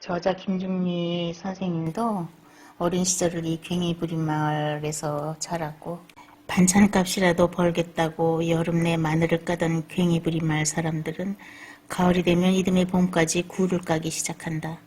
저자 김중미 선생님도 어린 시절을 이 괭이부린 마을에서 자랐고 반찬값이라도 벌겠다고 여름 내 마늘을 까던 괭이부린 마을 사람들은 가을이 되면 이듬해 봄까지 굴을 까기 시작한다.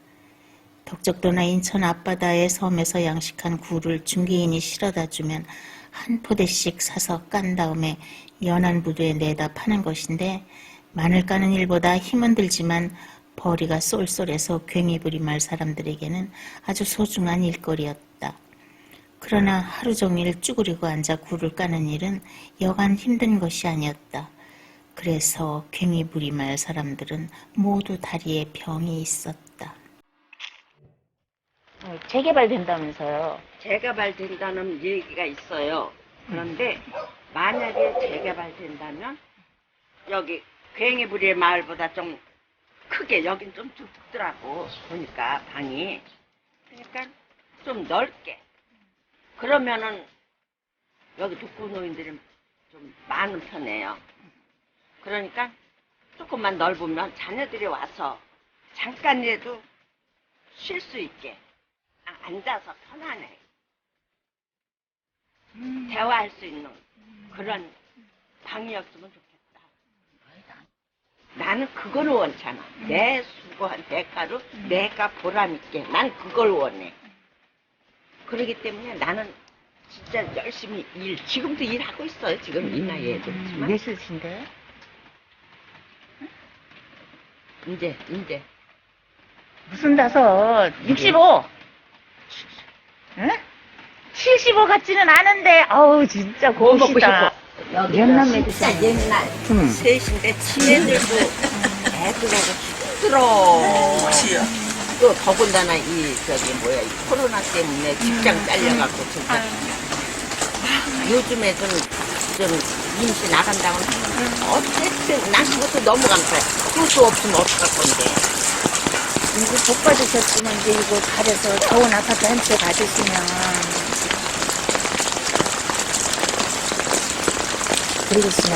덕적도나 인천 앞바다의 섬에서 양식한 굴을 중개인이 실어다 주면 한 포대씩 사서 깐 다음에 연한 부두에 내다 파는 것인데 마늘 까는 일보다 힘은 들지만 벌이가 쏠쏠해서 괭이부리 말 사람들에게는 아주 소중한 일거리였다. 그러나 하루 종일 쭈그리고 앉아 굴을 까는 일은 여간 힘든 것이 아니었다. 그래서 괭이부리 말 사람들은 모두 다리에 병이 있었다. 재개발된다면서요? 재개발된다는 얘기가 있어요. 그런데 만약에 재개발된다면 여기 괭이부리의 마을보다 좀 크게 여긴 좀 좁더라고 보니까 방이 그러니까 좀 넓게 그러면은 여기 독거노인들이 좀 많은 편이에요. 그러니까 조금만 넓으면 자녀들이 와서 잠깐이라도 쉴 수 있게 아, 앉아서 편안해 대화할 수 있는 그런 방이었으면 좋겠다. 나는 그걸 원잖아. 내 수고한 대가로 내가 보람 있게 난 그걸 원해. 그러기 때문에 나는 진짜 열심히 일 지금도 일하고 있어요. 지금 이 나이에 그렇지만 몇이신데? 이제 이제 무슨 다섯? 65! 응? 75 같지는 않은데, 어우, 진짜 뭐 먹고. 싶어? 몇남매 진짜 옛날 응. 셋인데 친애들도 애들하고 힘들어. 또 더군다나 이 저기 뭐야 이 코로나 때문에 직장 잘려갖고 진짜 요즘에 좀, 좀 임시 나간다고 하면 어쨌든 난 그것도 너무 감사해. 그것도 없으면 어떡할 건데. 이거 복 받으셨으면 이제 이거 잘해서 좋은 아파트 한 채 받으시면. 또.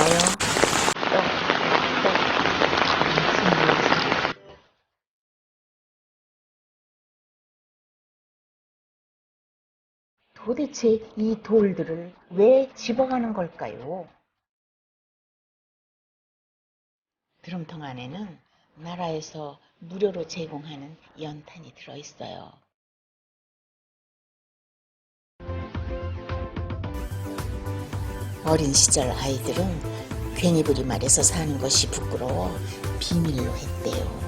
도대체 이 돌들을 왜 집어가는 걸까요? 드럼통 안에는 나라에서 무료로 제공하는 연탄이 들어있어요. 어린 시절 아이들은 괜히 부리 말에서 사는 것이 부끄러워 비밀로 했대요.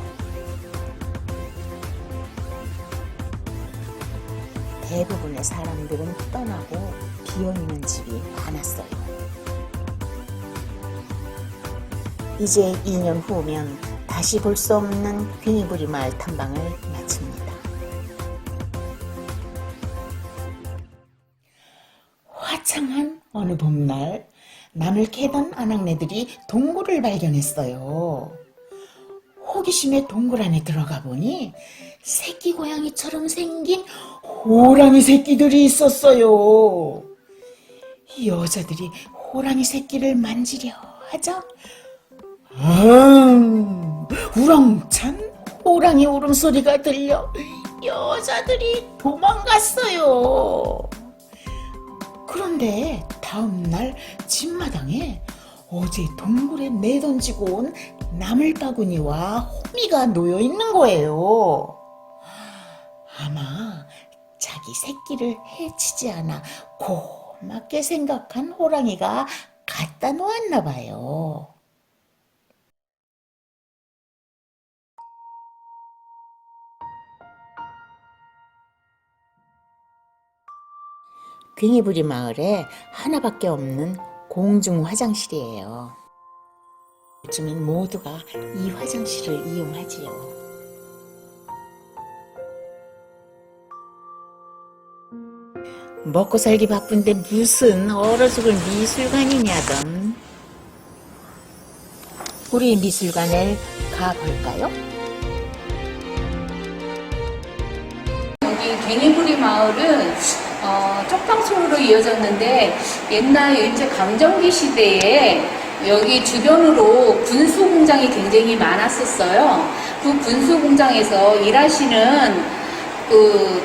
대부분의 사람들은 떠나고 비어있는 집이 많았어요. 이제 2년 후면 다시 볼 수 없는 괜히부리 마을 탐방을 마칩니다. 어느 봄날 남을 캐던 아낙네들이 동굴을 발견했어요. 호기심에 동굴 안에 들어가 보니 새끼 고양이처럼 생긴 호랑이 새끼들이 있었어요. 이 여자들이 호랑이 새끼를 만지려 하자 아, 우렁찬 호랑이 울음소리가 들려 여자들이 도망갔어요. 그런데 다음날 집마당에 어제 동굴에 내던지고 온 나물바구니와 호미가 놓여 있는 거예요. 아마 자기 새끼를 해치지 않아 고맙게 생각한 호랑이가 갖다 놓았나 봐요. 괭이부리 마을에 하나밖에 없는 공중 화장실이에요. 요즘은 모두가 이 화장실을 이용하지요. 먹고 살기 바쁜데 무슨 얼어 죽을 미술관이냐던. 우리 미술관에 가볼까요? 여기 괭이부리 마을은 어, 쪽방촌으로 이어졌는데 옛날 일제 강점기 시대에 여기 주변으로 군수 공장이 굉장히 많았었어요. 그 분수 공장에서 일하시는 그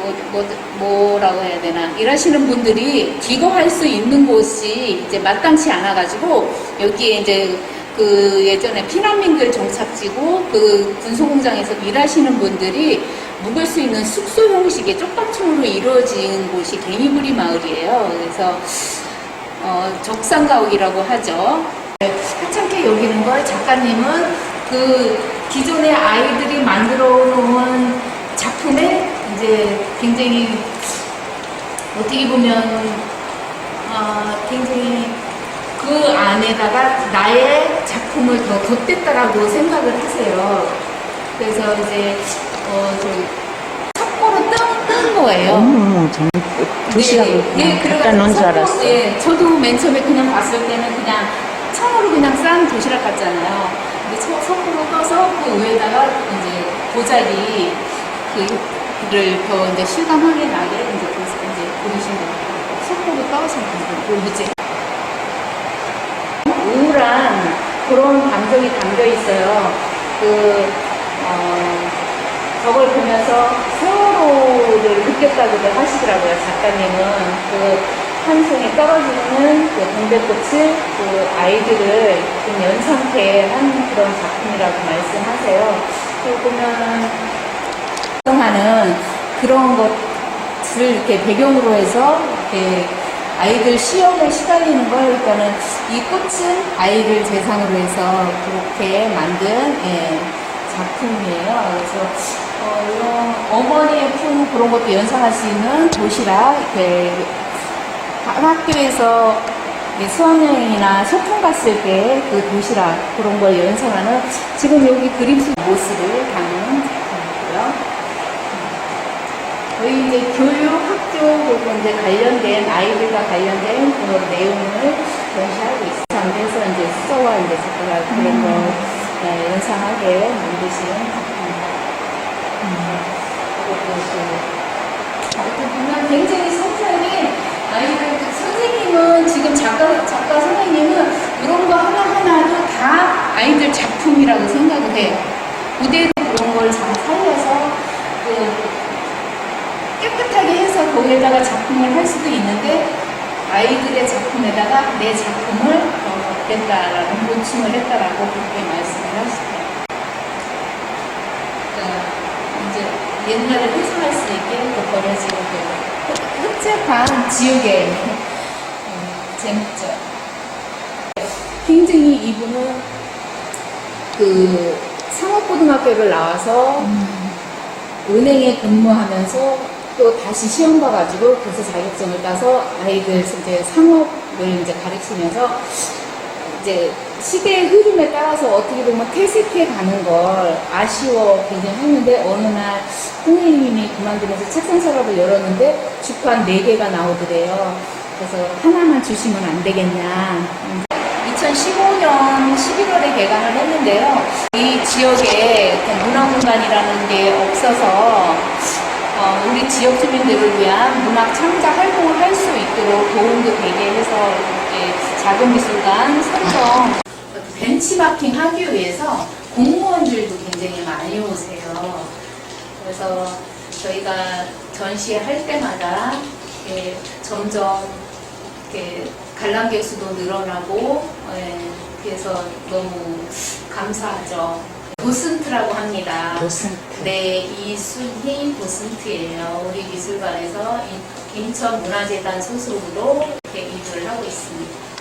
뭐, 뭐, 뭐 라고 해야 되나 일하시는 분들이 기거할 수 있는 곳이 이제 마땅치 않아가지고 여기에 이제 그 예전에 피난민들 정착지고 그 분소공장에서 일하시는 분들이 묵을 수 있는 숙소 형식의 쪽방촌으로 이루어진 곳이 갱이부리 마을이에요. 그래서 어, 적산가옥이라고 하죠. 하찮게 여기는 걸 작가님은 그 기존의 아이들이 만들어 놓은 작품에 이제 굉장히 어떻게 보면 어, 굉장히 그 안에다가 나의 작품을 더 덧댔다라고 생각을 하세요. 그래서 이제 어, 저 첩보로 뜬, 뜬 거예요. 어머, 전 도시락을 네, 그냥 갖다 놓은 줄 알았어. 네, 저도 맨 처음에 그냥 봤을 때는 그냥 청으로 그냥 싼 도시락 같잖아요. 근데 초, 첩보로 떠서 그 위에다가 이제 보자기 그를 더 이제 실감하게 나게 이제 그 이제 그러신 거예요. 첩보로 떠서 이제 이제 우울한 그런 감정이 담겨 있어요. 그, 어, 저걸 보면서 세월호를 느꼈다고들 하시더라고요, 작가님은. 그, 한 송이 떨어지는 그 동백꽃을 그 아이들을 좀 연상케 한 그런 작품이라고 말씀하세요. 그리고 보면은, 하는 그런 것을 이렇게 배경으로 해서 이렇게 아이들 시험에 시달리는 걸 그러니까는 이 꽃은 아이를 대상으로 해서 그렇게 만든 예, 작품이에요. 그래서 어, 어머니의 품 그런 것도 연상할 수 있는 도시락 학- 학교에서 이 수학여행이나 소풍 갔을 때 그 도시락 그런 걸 연상하는 지금 여기 그림 속 모습을 담은 작품이고요. 저희 이제 교육, 학교, 그리고 이제 관련된, 아이들과 관련된 그런 내용을 전시하고 있습니다. 그래서 이제 수저와 이제 작가가 그런 걸 네, 연상하게 만드신 작품입니다. 그것도 이렇게 보면 굉장히 성찰이 아이들, 그 선생님은 지금 작가, 작가 선생님은 이런 거 하나 하나도 다 아이들 작품이라고 생각을 해요. 무대에도 그런 걸 잘 살려서 그 깨끗하게 해서 거기에다가 작품을 할 수도 있는데 아이들의 작품에다가 내 작품을 어, 냈다라는 보충을 했다라고 그렇게 말씀을 하시대요. 그러니까 옛날에 회상할 수 있게 또 버려지고 그 흡착한 지옥의 어, 재밌죠. 굉장히 이분은 그 상업고등학교를 나와서 은행에 근무하면서 또 다시 시험 봐가지고 그래서 자격증을 따서 아이들 이제 상업을 이제 가르치면서 이제 시대의 흐름에 따라서 어떻게 보면 퇴색해 가는 걸 아쉬워 굉장히 했는데 어느 날 선생님이 그만두면서 책상 서랍을 열었는데 주판 4개가 나오더래요. 그래서 하나만 주시면 안 되겠냐. 2015년 11월에 개강을 했는데요. 이 지역에 문화공간이라는 게 없어서 어, 우리 지역 주민들을 위한 문학 창작 활동을 할 수 있도록 도움도 되게 해서 이렇게 작은 미술관 선정 벤치마킹 하기 위해서 공무원들도 굉장히 많이 오세요. 그래서 저희가 전시할 때마다 이렇게 점점 이렇게 관람객 수도 늘어나고 예, 그래서 너무 감사하죠. 도슨트라고 합니다. 무슨 네, 이순희 도슨트예요. 우리 미술관에서 인- 인천문화재단 소속으로 이렇게 일을 하고 있습니다.